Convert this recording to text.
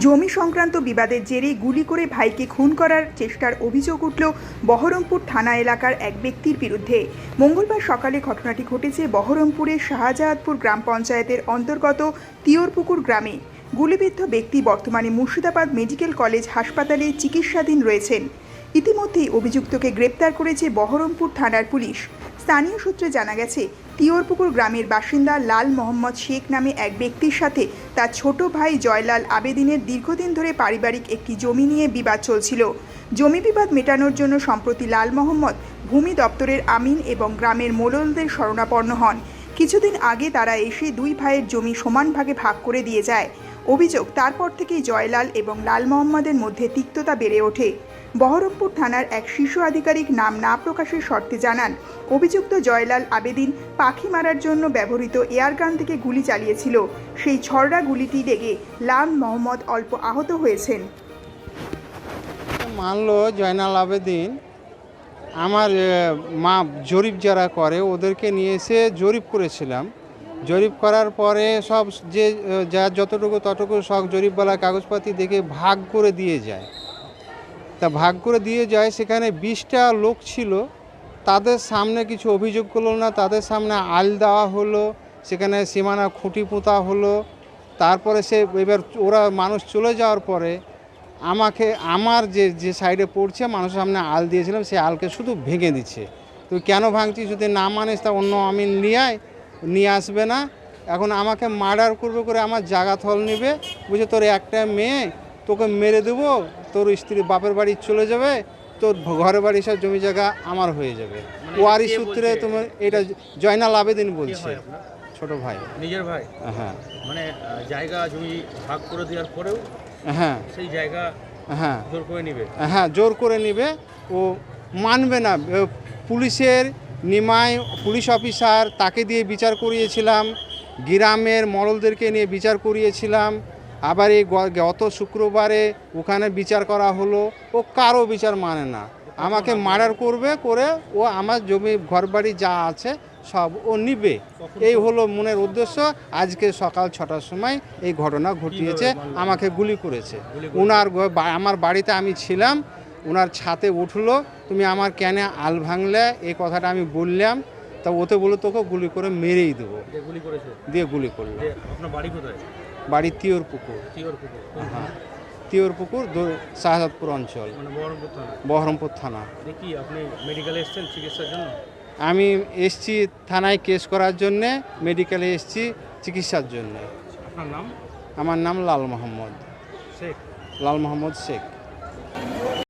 জমি সংক্রান্ত বিবাদের জেরে গুলি করে ভাইকে খুন করার চেষ্টার অভিযোগ উঠল বহরমপুর থানা এলাকার এক ব্যক্তির বিরুদ্ধে। মঙ্গলবার সকালে ঘটনাটি ঘটেছে বহরমপুরের শাহজাহাদপুর গ্রাম পঞ্চায়েতের অন্তর্গত তিয়রপুকুর গ্রামে। গুলিবিদ্ধ ব্যক্তি বর্তমানে মুর্শিদাবাদ মেডিকেল কলেজ হাসপাতালে চিকিৎসাধীন রয়েছেন। ইতিমধ্যেই অভিযুক্তকে গ্রেপ্তার করেছে বহরমপুর থানার পুলিশ। স্থানীয় সূত্রে জানা গেছে তিওরপুকুর গ্রামের বাসিন্দা লাল মোহাম্মদ শেখ নামে এক ব্যক্তির সাথে তার ছোট ভাই জয়লাল আবেদিনের দীর্ঘদিন ধরে পারিবারিক একটি জমি নিয়ে বিবাদ চলছিল। জমি বিবাদ মেটানোর জন্য সম্প্রতি লাল মোহাম্মদ ভূমি দপ্তরের আমিন এবং গ্রামের মোললদের শরণাপন্ন হন। কিছুদিন আগে তারা এসে দুই ভাইয়ের জমি সমান ভাগে ভাগ করে দিয়ে যায়। অভিযোগ, তারপর থেকেই জয়লাল এবং লাল মোহাম্মদের মধ্যে তিক্ততা বেড়ে ওঠে। বহরমপুর থানার এক শীর্ষ আধিকারিক নাম না প্রকাশের শর্তে জানান, অভিযুক্ত জয়লাল আবেদিন পাখি মারার জন্য ব্যবহৃত এয়ারগান থেকে গুলি চালিয়েছিল। সেই ছড়রা গুলিটি লেগে লাল মোহাম্মদ অল্প আহত হয়েছেন। মানলো জয়নাল আবেদিন, আমার মা জরিপ যারা করে ওদেরকে নিয়ে এসে জরিপ করেছিলাম। জরিপ করার পরে সব যে যা যতটুকু ততটুকু সব জরিপওয়ালা কাগজপাতি দেখে ভাগ করে দিয়ে যায়। তা ভাগ করে দিয়ে যায়, সেখানে বিশটা লোক ছিল। তাদের সামনে কিছু অভিযোগ করল না, তাদের সামনে আল দেওয়া হলো, সেখানে সীমানা খুঁটি পোঁতা হলো। তারপরে সে এবার ওরা মানুষ চলে যাওয়ার পরে আমাকে, আমার যে যে সাইডে পড়ছে, মানুষের সামনে আল দিয়েছিলাম, সেই আলকে শুধু ভেঙে দিচ্ছে। তুই কেন ভাঙছিস? যদি না মানিস, তা অন্য আমি নিয়ে নিয়ে আসবে না। এখন আমাকে মার্ডার করবে করে আমার জায়গা থল নেবে। বুঝে তোর একটা মেয়ে তোকে মেরে দেবো তোর স্ত্রী বাপের বাড়ি চলে যাবে তোর ঘরে বাড়ি সব জমি জায়গা আমার হয়ে যাবে। মানে ওয়ারি সূত্রে তোমার এটা জয়নাল আবেদিন বলছে ছোট ভাই। নিজের ভাই? হ্যাঁ। মানে জায়গা জমি ভাগ করে দেওয়ার পরেও হ্যাঁ। সেই জায়গা হ্যাঁ। জোর করে নিবে? হ্যাঁ জোর করে নেবে। ও মানবে না। পুলিশের নিমায় পুলিশ অফিসার তাকে দিয়ে বিচার করিয়েছিলাম। গ্রামের মরলদেরকে নিয়ে বিচার করিয়েছিলাম। আবার এই গত শুক্রবারে ওখানে বিচার করা হলো ও কারও বিচার মানে না। আমাকে মার্ডার করবে করে ও আমার জমি ঘরবাড়ি যা আছে সব ও নিবে। এই হলো মনের উদ্দেশ্য। আজকে সকাল ছটার সময় এই ঘটনা ঘটিয়েছে আমাকে গুলি করেছে। বা- আমার বাড়িতে আমি ছিলাম ওনার ছাতে উঠল তুমি আমার ক্যানে আল ভাঙলে এই কথাটা আমি বললাম তা ওতে বলে তোকে গুলি করে মেরেই দেবো। দিয়ে গুলি করল। আপনার বাড়ি কোথায়? বাড়ি তিওর পুকুর তিওর পুকুর হ্যাঁ। তিওর পুকুর শাহজাদপুর অঞ্চল। মানে বহরমপুর থানা? বহরমপুর আপনি মেডিকেলে এসেছেন চিকিৎসার জন্য? আমি এসছি থানায় কেস করার জন্যে মেডিকেলে এসছি চিকিৎসার জন্য। আপনার নাম? আমার নাম লাল মোহাম্মদ। শেখ। লাল মোহাম্মদ শেখ।